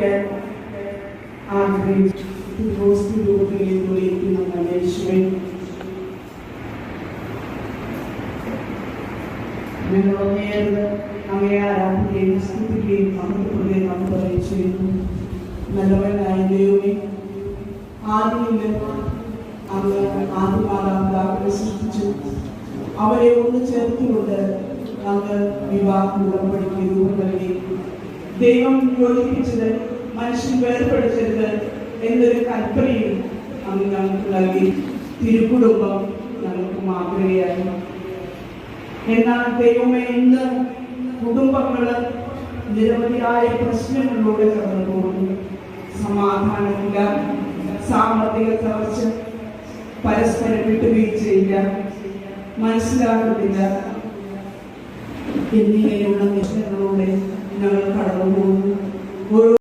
പ്രാർത്ഥിക്കാൻ ആഗ്രഹിച്ചു അങ്ങയെ ആരാധിക്കുകയും സ്തുതിക്കുകയും മഹത്വപ്പെടുകയും നമ്മൾ പറയും ചെയ്യുന്നു. നല്ലവനായ ദൈവമേ ആദ്യം അങ്ങ് ആദ്യ മാതാപിതാക്കളെ സൃഷ്ടിച്ചു. അവരെ ഒന്ന് ചേർത്തുകൊണ്ട് അങ്ങ് വിവാഹം ഉടമ്പടിക്ക് രൂപം നൽകി ദൈവം യോജിപ്പിച്ചത് മനുഷ്യൻ വേർപെടുത്തരുത് എന്നൊരു കൽപ്പനയും അന്ന് ഞങ്ങൾക്ക് നൽകി തിരുക്കുടുംബം ഞങ്ങൾക്ക് മാതൃകയായി എന്നാൽ ദൈവമേ ഇന്ന് കുടുംബങ്ങൾ നിരവധിയായ പ്രശ്നങ്ങളിലൂടെ കടന്നു പോകുന്നു. സമാധാനമില്ല സാമ്പത്തിക തളർച്ച പരസ്പരം വിട്ടുവീഴ്ചയില്ല മനസ്സിലാക്കുന്നില്ല എന്നിങ്ങനെയുള്ള പ്രശ്നങ്ങളിലൂടെ ഞങ്ങൾ കടന്നു പോകുന്നു ഓരോ